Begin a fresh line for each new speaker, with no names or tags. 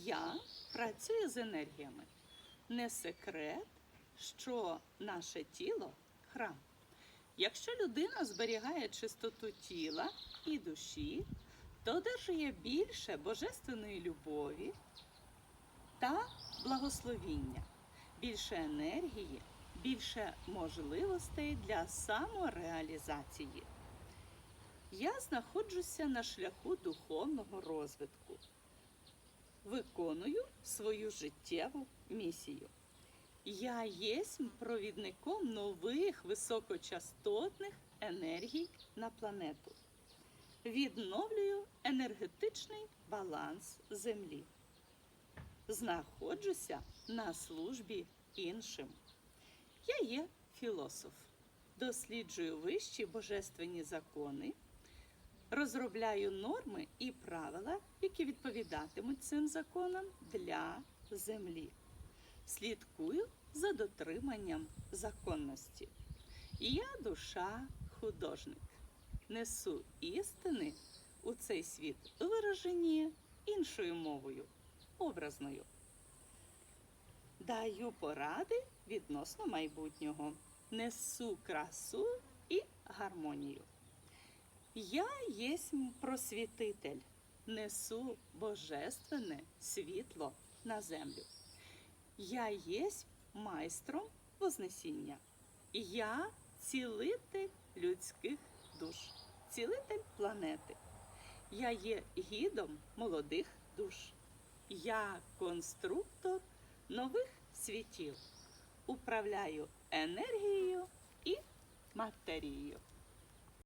Я працюю з енергіями. Не секрет, що наше тіло храм. Якщо людина зберігає чистоту тіла і душі, то одержує більше божественної любові та благословіння, більше енергії, більше можливостей для самореалізації. Я знаходжуся на шляху духовного розвитку, виконую свою життєву місію. Я є провідником нових високочастотних енергій на планету. Відновлюю енергетичний баланс Землі. Знаходжуся на службі іншим. Я є філософ, досліджую вищі божественні закони, розробляю норми і правила, які відповідатимуть цим законам для землі. Слідкую за дотриманням законності. Я душа художник. Несу істини у цей світ виражені іншою мовою, образною. Даю поради відносно майбутнього. Несу красу і гармонію. Я єсмь просвітитель, несу божественне світло на землю. Я єсмь майстром Вознесіння. Я цілитель людських душ, цілитель планети. Я є гідом молодих душ. Я конструктор нових світів. Управляю енергією і матерією.